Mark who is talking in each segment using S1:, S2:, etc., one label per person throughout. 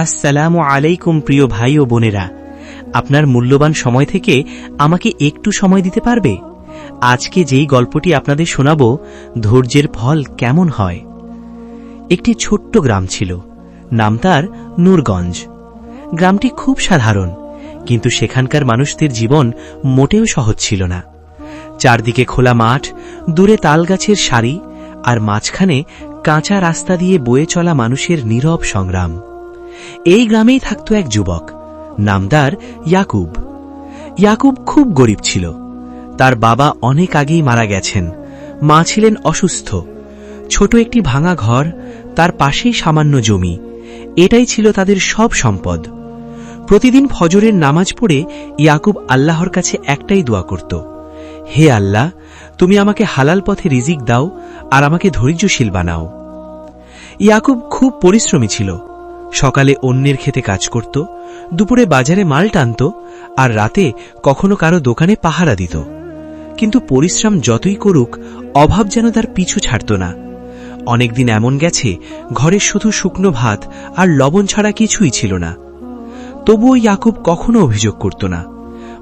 S1: আসসালামু আলাইকুম প্রিয় ভাই ও বোনেরা। আপনার মূল্যবান সময় থেকে আমাকে একটু সময় দিতে পারবে? আজকে যেই গল্পটি আপনাদের শোনাব, ধৈর্যের ফল কেমন হয়? একটি ছোট্ট গ্রাম ছিল। নাম তার নূরগঞ্জ। গ্রামটি খুব সাধারণ, কিন্তু সেখানকার মানুষদের জীবন মোটেও সহজ ছিল না। চারদিকে খোলা মাঠ, দূরে তালগাছের সারি, আর মাঝখানে কাঁচা রাস্তা দিয়ে বয়ে চলা মানুষের নীরব সংগ্রাম। এই গ্রামেই থাকত এক যুবক, নামদার ইয়াকুব। ইয়াকুব খুব গরিব ছিল। তার বাবা অনেক আগেই মারা গেছেন। মা ছিলেন অসুস্থ। ছোট একটি ভাঙা ঘর, তার পাশেই সামান্য জমি। এটাই ছিল তাদের সব সম্পদ। প্রতিদিন ফজরের নামাজ পড়ে ইয়াকুব আল্লাহর কাছে একটাই দোয়া করত, হে আল্লাহ, তুমি আমাকে হালাল পথে রিজিক দাও আর আমাকে ধৈর্যশীল বানাও। ইয়াকুব খুব পরিশ্রমী ছিল। সকালে অন্যের খেতে কাজ করত, দুপুরে বাজারে মাল টানত, আর রাতে কখনো কারও দোকানে পাহারা দিত। কিন্তু পরিশ্রম যতই করুক, অভাব যেন তার পিছু ছাড়ত না। অনেকদিন এমন গেছে, ঘরে শুধু শুকনো ভাত আর লবণ ছাড়া কিছুই ছিল না। তবুও ইয়াকুব কখনো অভিযোগ করত না।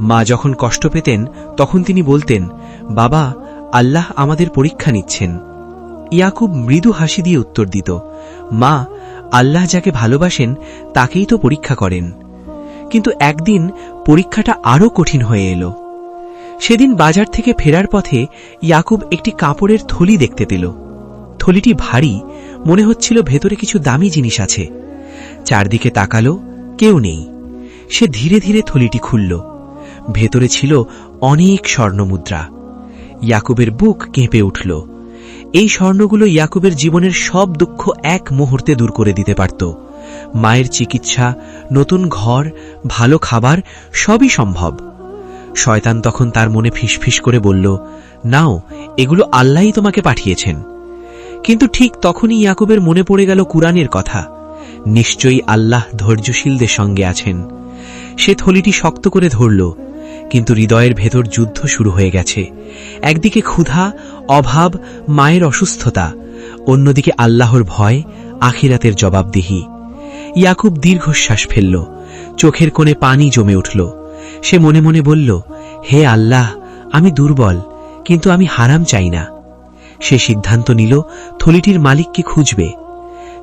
S1: মা যখন কষ্ট পেতেন, তখন তিনি বলতেন, বাবা, আল্লাহ আমাদের পরীক্ষা নিচ্ছেন। ইয়াকুব মৃদু হাসি দিয়ে উত্তর দিত, মা, আল্লাহ যাকে ভালোবাসেন, তাকেই তো পরীক্ষা করেন। কিন্তু একদিন পরীক্ষাটা আরও কঠিন হয়ে এলো। সেদিন বাজার থেকে ফেরার পথে ইয়াকুব একটি কাপড়ের থলি দেখতে পেল। থলিটি ভারী, মনে হচ্ছিল ভেতরে কিছু দামি জিনিস আছে। চারদিকে তাকালো, কেউ নেই। সে ধীরে ধীরে থলিটি খুলল। ভেতরে ছিল অনেক স্বর্ণমুদ্রা। ইয়াকুবের বুক কেঁপে উঠল। এই স্বর্ণগুলো ইয়াকুবের জীবনের সব দুঃখ এক মুহূর্তে দূর করে দিতে পারত। মায়ের চিকিৎসা, নতুন ঘর, ভালো খাবার, সবই সম্ভব। শয়তান তখন তার মনে ফিসফিস করে বলল, নাও, এগুলো আল্লাহই তোমাকে পাঠিয়েছেন। কিন্তু ঠিক তখনই ইয়াকুবের মনে পড়ে গেল কুরআনের কথা। নিশ্চয়ই আল্লাহ ধৈর্যশীলদের সঙ্গে আছেন। সে থলিটি শক্ত করে ধরল, কিন্তু হৃদয়ের ভেতর যুদ্ধ শুরু হয়ে গেছে। একদিকে ক্ষুধা অভাব, মায়ের অসুস্থতা, অন্যদিকে আল্লাহর ভয়, আখিরাতের জবাবদিহি। ইয়াকুব দীর্ঘশ্বাস ফেলল, চোখের কোণে পানি জমে উঠল। সে মনে মনে বলল, হে আল্লাহ, আমি দুর্বল, কিন্তু আমি হারাম চাই না। সে সিদ্ধান্ত নিল, থলিটির মালিককে খুঁজবে।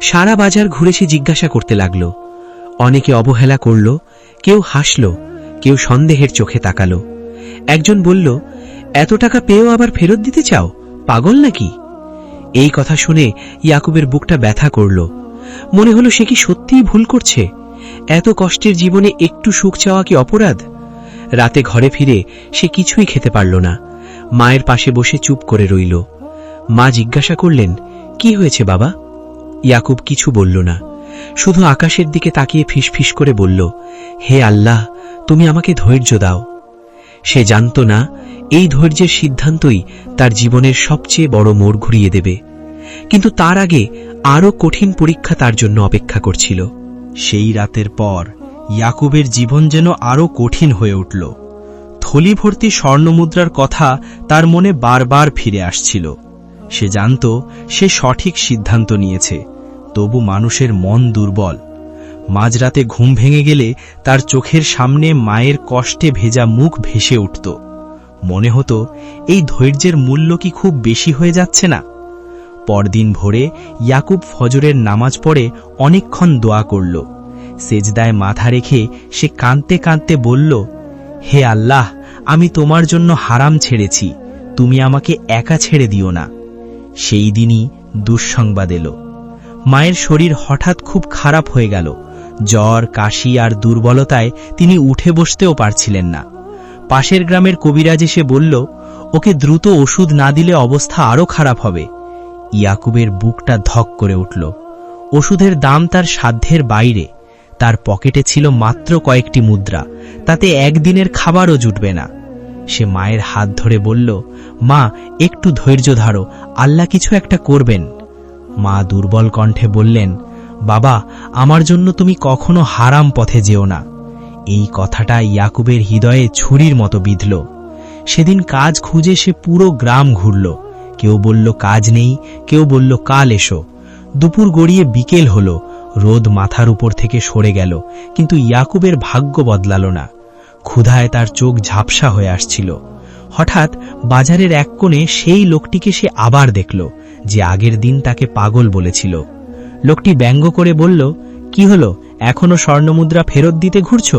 S1: সারা বাজার ঘুরে সে জিজ্ঞাসা করতে লাগল। অনেকে অবহেলা করল, কেউ হাসল, কেউ সন্দেহের চোখে তাকালো। একজন বলল এত টাকা পেয়েও আবার ফেরত দিতে চাও? পাগল নাকি? এই কথা শুনে ইয়াকুবের বুকটা ব্যথা করল। মনে হলো সে কি সত্যিই ভুল করছে। এত কষ্টের জীবনে একটু সুখ চাওয়া কি অপরাধ? রাতে ঘরে ফিরে সে কিছুই খেতে পারল না। মায়ের পাশে বসে চুপ করে রইল। মা জিজ্ঞাসা করলেন, কি হয়েছে বাবা? ইয়াকুব কিছু বলল না। শুধু আকাশের দিকে তাকিয়ে ফিসফিস করে বলল, হে আল্লাহ, তুমি আমাকে ধৈর্য দাও। সে জানত না এই ধৈর্যের সিদ্ধান্তই তার জীবনের সবচেয়ে বড় মোড় ঘুরিয়ে দেবে। কিন্তু তার আগে আরও কঠিন পরীক্ষা তার জন্য অপেক্ষা করছিল।
S2: সেই রাতের পর ইয়াকুবের জীবন যেন আরও কঠিন হয়ে উঠল। থলি ভর্তি স্বর্ণমুদ্রার কথা তার মনে বারবার ফিরে আসছিল। সে জানত সে সঠিক সিদ্ধান্ত নিয়েছে। তবু মানুষের মন দুর্বল। মাঝরাতে ঘুম ভেঙে গেলে তার চোখের সামনে মায়ের কষ্টে ভেজা মুখ ভেসে উঠত। মনে হতো এই ধৈর্যের মূল্য কি খুব বেশি হয়ে যাচ্ছে না। পরদিন ভোরে ইয়াকুব ফজরের নামাজ পড়ে অনেকক্ষণ দোয়া করল। সেজদায় মাথা রেখে সে কাঁদতে কাঁদতে বলল, হে আল্লাহ, আমি তোমার জন্য হারাম ছেড়েছি, তুমি আমাকে একা ছেড়ে দিও না। সেই দিনই দুঃসংবাদ এলো। মায়ের শরীর হঠাৎ খুব খারাপ হয়ে গেল। জ্বর, কাশি আর দুর্বলতায় তিনি উঠে বসতেও পারছিলেন না। পাশের গ্রামের কবিরাজ এসে বলল, ওকে দ্রুত ওষুধ না দিলে অবস্থা আরও খারাপ হবে। ইয়াকুবের বুকটা ধক করে উঠল। ওষুধের দাম তার সাধ্যের বাইরে। তার পকেটে ছিল মাত্র কয়েকটি মুদ্রা। তাতে একদিনের খাবারও জুটবে না। সে মায়ের হাত ধরে বলল, মা, একটু ধৈর্য ধরো। আল্লাহ কিছু একটা করবেন। মা দুর্বল কণ্ঠে বললেন, বাবা, আমার জন্য তুমি কখনো হারাম পথে যেও না। এই কথাটা ইয়াকুবের হৃদয়ে ছুরির মতো বিঁধল। সেদিন কাজ খুঁজে সে পুরো গ্রাম ঘুরল। কেউ বলল, কাজ নেই। কেউ বলল, কাল এসো। দুপুর গড়িয়ে বিকেল হলো। রোদ মাথার উপর থেকে সরে গেল, কিন্তু ইয়াকুবের ভাগ্য বদলাল না। ক্ষুধায় তার চোখ ঝাপসা হয়ে আসছিল। হঠাৎ বাজারের এক কোণে সেই লোকটিকে সে আবার দেখল, যে আগের দিন তাকে পাগল বলেছিল। লোকটি ব্যঙ্গ করে বলল, কি হলো? এখনও স্বর্ণমুদ্রা ফেরত দিতে ঘুরছ?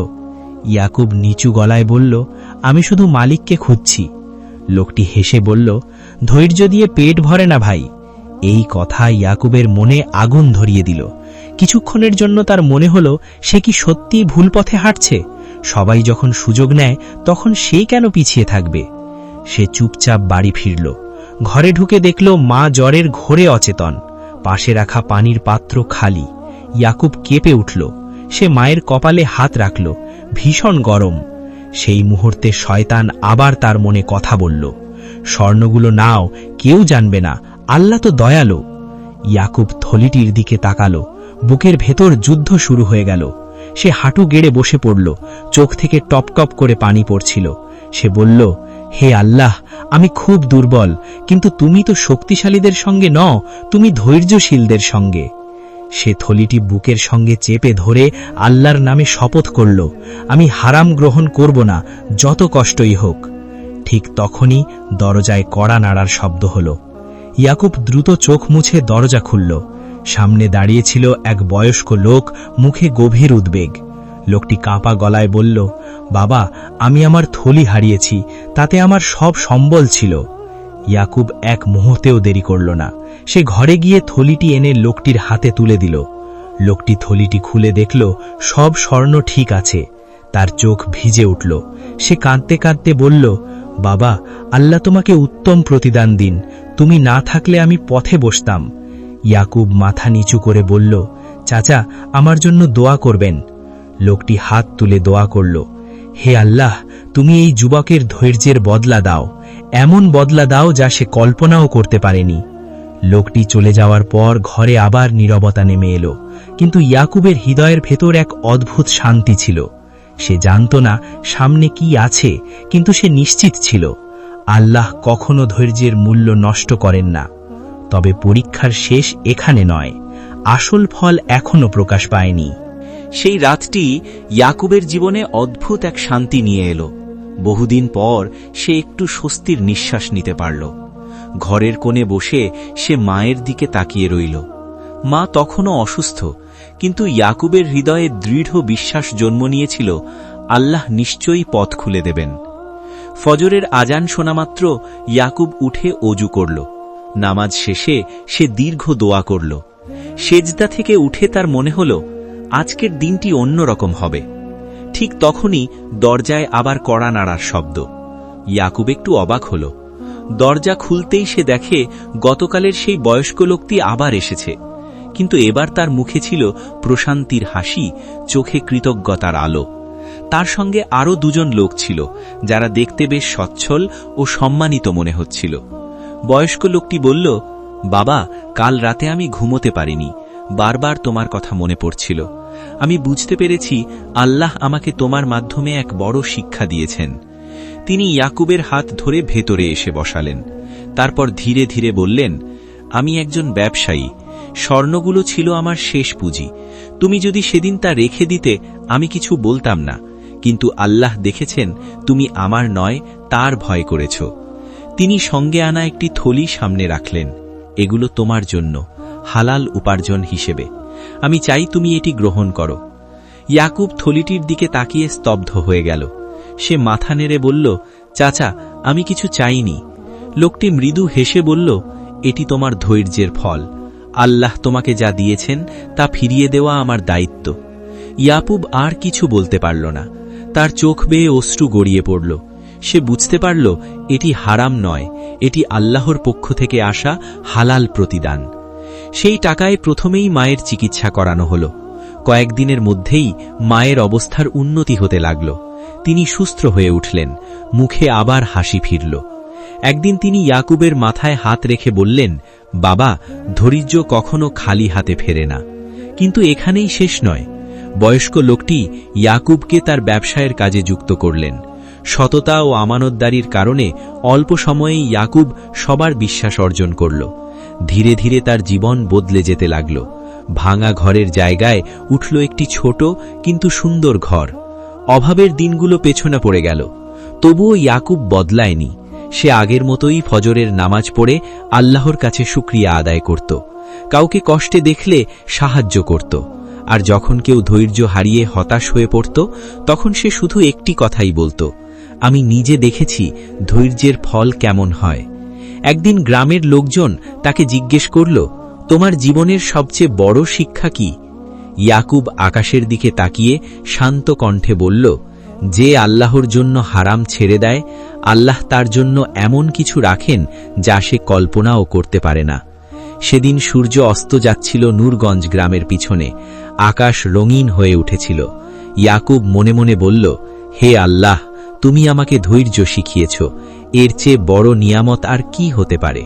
S2: ইয়াকুব নিচু গলায় বলল, আমি শুধু মালিককে খুঁজছি। লোকটি হেসে বলল, ধৈর্য দিয়ে পেট ভরে না ভাই। এই কথা ইয়াকুবের মনে আগুন ধরিয়ে দিল। কিছুক্ষণের জন্য তার মনে হলো, সে কি সত্যিই ভুল পথে হাঁটছে? সবাই যখন সুযোগ নেয়, তখন সে কেন পিছিয়ে থাকবে? সে চুপচাপ বাড়ি ফিরল। ঘরে ঢুকে দেখল মা জ্বরের ঘোরে অচেতন। পাশে রাখা পানির পাত্র খালি। ইয়াকুব কেঁপে উঠল। সে মায়ের কপালে হাত রাখল। ভীষণ গরম। সেই মুহূর্তে শয়তান আবার তার মনে কথা বলল। স্বর্ণগুলো নাও, কেউ জানবে না। আল্লাহ তো দয়ালো। ইয়াকুব থলিটির দিকে তাকালো। বুকের ভেতর যুদ্ধ শুরু হয়ে গেল। সে হাঁটু গেড়ে বসে পড়ল। চোখ থেকে টপ টপ করে পানি পড়ছিল। সে বলল, হে আল্লাহ, আমি খুব দুর্বল। কিন্তু তুমি তো শক্তিশালীদের সঙ্গে ন তুমি ধৈর্যশীলদের সঙ্গে। সে থলিটি বুকের সঙ্গে চেপে ধরে আল্লাহর নামে শপথ করল, আমি হারাম গ্রহণ করব না, যত কষ্টই হোক। ঠিক তখনই দরজায় কড়া নাড়ার শব্দ হল। ইয়াকুব দ্রুত চোখ মুছে দরজা খুলল। সামনে দাঁড়িয়েছিল এক বয়স্ক লোক, মুখে গভীর উদ্বেগ। লোকটি কাঁপা গলায় বলল, বাবা, আমি আমার থলি হারিয়েছি, তাতে আমার সব সম্বল ছিল। ইয়াকুব এক মুহূর্তেও দেরি করল না। সে ঘরে গিয়ে থলিটি এনে লোকটির হাতে তুলে দিল। লোকটি থলিটি খুলে দেখল সব স্বর্ণ ঠিক আছে। তার চোখ ভিজে উঠল। সে কাঁদতে কাঁদতে বলল, বাবা, আল্লাহ তোমাকে উত্তম প্রতিদান দিন। তুমি না থাকলে আমি পথে বসতাম। ইয়াকুব মাথা নিচু করে বলল, চাচা, আমার জন্য দোয়া করবেন। লোকটি হাত তুলে দোয়া করল, হে আল্লাহ, তুমি এই যুবকের ধৈর্যের বদলা দাও। এমন বদলা দাও যা সে কল্পনাও করতে পারেনি। লোকটি চলে যাওয়ার পর ঘরে আবার নীরবতা নেমে এলো, কিন্তু ইয়াকুবের হৃদয়ের ভেতর এক অদ্ভুত শান্তি ছিল। সে জানত না সামনে কি আছে, কিন্তু সে নিশ্চিত ছিল, আল্লাহ কখনো ধৈর্যের মূল্য নষ্ট করেন না। তবে পরীক্ষার শেষ এখানে নয়, আসল ফল এখনও প্রকাশ পায়নি।
S1: সেই রাতটি ইয়াকুবের জীবনে অদ্ভুত এক শান্তি নিয়ে এলো। বহুদিন পর সে একটু স্বস্তির নিঃশ্বাস নিতে পারল। ঘরের কোণে বসে সে মায়ের দিকে তাকিয়ে রইল। মা তখনও অসুস্থ, কিন্তু ইয়াকুবের হৃদয়ে দৃঢ় বিশ্বাস জন্ম নিয়েছিল, আল্লাহ নিশ্চয়ই পথ খুলে দেবেন। ফজরের আজান শোনামাত্র ইয়াকুব উঠে অজু করল। নামাজ শেষে সে দীর্ঘ দোয়া করল। সেজদা থেকে উঠে তার মনে হল, আজকের দিনটি অন্যরকম হবে। ঠিক তখনই দরজায় আবার কড়া নাড়ার শব্দ। ইয়াকুব একটু অবাক হল। দরজা খুলতেই সে দেখে গতকালের সেই বয়স্ক লোকটি আবার এসেছে। কিন্তু এবার তার মুখে ছিল প্রশান্তির হাসি, চোখে কৃতজ্ঞতার আলো। তার সঙ্গে আরও দুজন লোক ছিল, যারা দেখতে বেশ সচ্ছল ও সম্মানিত মনে হচ্ছিল। বয়স্ক লোকটি বলল, বাবা, কাল রাতে আমি ঘুমোতে পারিনি। বারবার তোমার কথা মনে পড়ছিল। আমি বুঝতে পেরেছি আল্লাহ আমাকে তোমার মাধ্যমে এক বড় শিক্ষা দিয়েছেন। তিনি ইয়াকুবের হাত ধরে ভেতরে এসে বসালেন। তারপর ধীরে ধীরে বললেন, আমি একজন ব্যবসায়ী। স্বর্ণগুলো ছিল আমার শেষ পুঁজি। তুমি যদি সেদিন তা রেখে দিতে, আমি কিছু বলতাম না। কিন্তু আল্লাহ দেখেছেন তুমি আমার নয়, তার ভয় করেছ। তিনি সঙ্গে আনা একটি থলি সামনে রাখলেন। এগুলো তোমার জন্য, হালাল উপার্জন হিসেবে। আমি চাই তুমি এটি গ্রহণ করো। ইয়াকুব থলিটির দিকে তাকিয়ে স্তব্ধ হয়ে গেল। সে মাথা নেড়ে বলল, চাচা, আমি কিছু চাইনি। লোকটি মৃদু হেসে বলল, এটি তোমার ধৈর্যের ফল। আল্লাহ তোমাকে যা দিয়েছেন তা ফিরিয়ে দেওয়া আমার দায়িত্ব। ইয়াকুব আর কিছু বলতে পারল না। তার চোখ বেয়ে অশ্রু গড়িয়ে পড়ল। সে বুঝতে পারল, এটি হারাম নয়। এটি আল্লাহর পক্ষ থেকে আসা হালাল প্রতিদান। সেই টাকায় প্রথমেই মায়ের চিকিৎসা করানো হল। কয়েকদিনের মধ্যেই মায়ের অবস্থার উন্নতি হতে লাগল। তিনি সুস্থ হয়ে উঠলেন, মুখে আবার হাসি ফিরল। একদিন তিনি ইয়াকুবের মাথায় হাত রেখে বললেন, বাবা, ধৈর্য কখনো খালি হাতে ফেরে না। কিন্তু এখানেই শেষ নয়। বয়স্ক লোকটি ইয়াকুবকে তার ব্যবসায়ের কাজে যুক্ত করলেন। সততা ও আমানতদারির কারণে অল্প সময়েই ইয়াকুব সবার বিশ্বাস অর্জন করল। ধীরে ধীরে তার জীবন বদলে যেতে লাগল।
S3: ভাঙা ঘরের জায়গায় উঠল একটি ছোট কিন্তু সুন্দর ঘর। অভাবের দিনগুলো পেছনে পড়ে গেল। তবুও ইয়াকুব বদলায়নি। সে আগের মতোই ফজরের নামাজ পড়ে আল্লাহর কাছে শুক্রিয়া আদায় করত। কাউকে কষ্টে দেখলে সাহায্য করত। আর যখন কেউ ধৈর্য হারিয়ে হতাশ হয়ে পড়ত, তখন সে শুধু একটি কথাই বলতো, আমি নিজে দেখেছি ধৈর্যের ফল কেমন হয়। একদিন গ্রামের লোকজন তাকে জিজ্ঞেস করল, তোমার জীবনের সবচেয়ে বড় শিক্ষা কি? ইয়াকুব আকাশের দিকে তাকিয়ে শান্ত কণ্ঠে বলল, যে আল্লাহর জন্য হারাম ছেড়ে দেয়, আল্লাহ তার জন্য এমন কিছু রাখেন যা সে কল্পনাও করতে পারে না। সেদিন সূর্য অস্ত যাচ্ছিল নূরগঞ্জ গ্রামের পিছনে, আকাশ রঙিন হয়ে উঠেছিল। ইয়াকুব মনে মনে বলল, হে আল্লাহ, তুমি আমাকে ধৈর্য শিখিয়েছ এর চেয়ে বড় নিয়ামত আর কি হতে পারে?